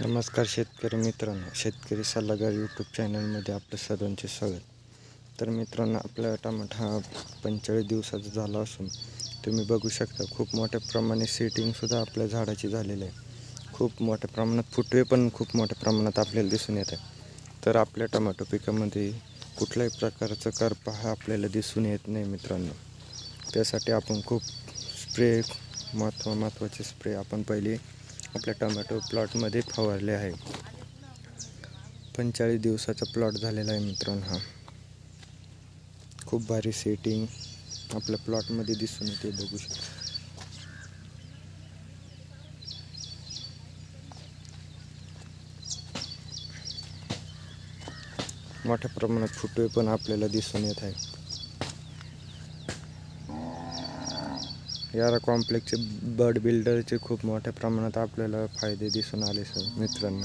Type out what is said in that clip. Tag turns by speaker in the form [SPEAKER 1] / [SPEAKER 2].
[SPEAKER 1] नमस्कार शेतकरी मित्रांनो शेतकरी सल्लागार यूट्यूब चॅनलमध्ये आपलं सर्वांचे स्वागत. तर मित्रांनो आपला टमाटा हा पंचेचाळीस दिवसाचा झाला असून तुम्ही बघू शकता खूप मोठ्या प्रमाणे सेटिंगसुद्धा आपल्या झाडाची झालेली आहे. खूप मोठ्या प्रमाणात फुटवे पण खूप मोठ्या प्रमाणात आपल्याला दिसून येत आहे. तर आपल्या टमाटो पिकामध्ये कुठल्याही प्रकारचं करपा हा आपल्याला दिसून येत नाही मित्रांनो. त्यासाठी आपण खूप स्प्रे महत्त्व महत्त्वाचे स्प्रे आपण पहिले आपल्या टोमॅटो प्लॉटमध्ये फवारले आहे. पंचेचाळीस दिवसाचा प्लॉट झालेला आहे मित्रांनो हा. खूप भारी सेटिंग आपल्या प्लॉटमध्ये दिसून येते बघू शकतो. मोठ्या प्रमाणात फुटवे पण आपल्याला दिसून येत आहे. यारा कॉम्प्लेक्सचे बर्ड बिल्डरचे खूप मोठ्या प्रमाणात आपल्याला फायदे दिसून आले सर मित्रांनो.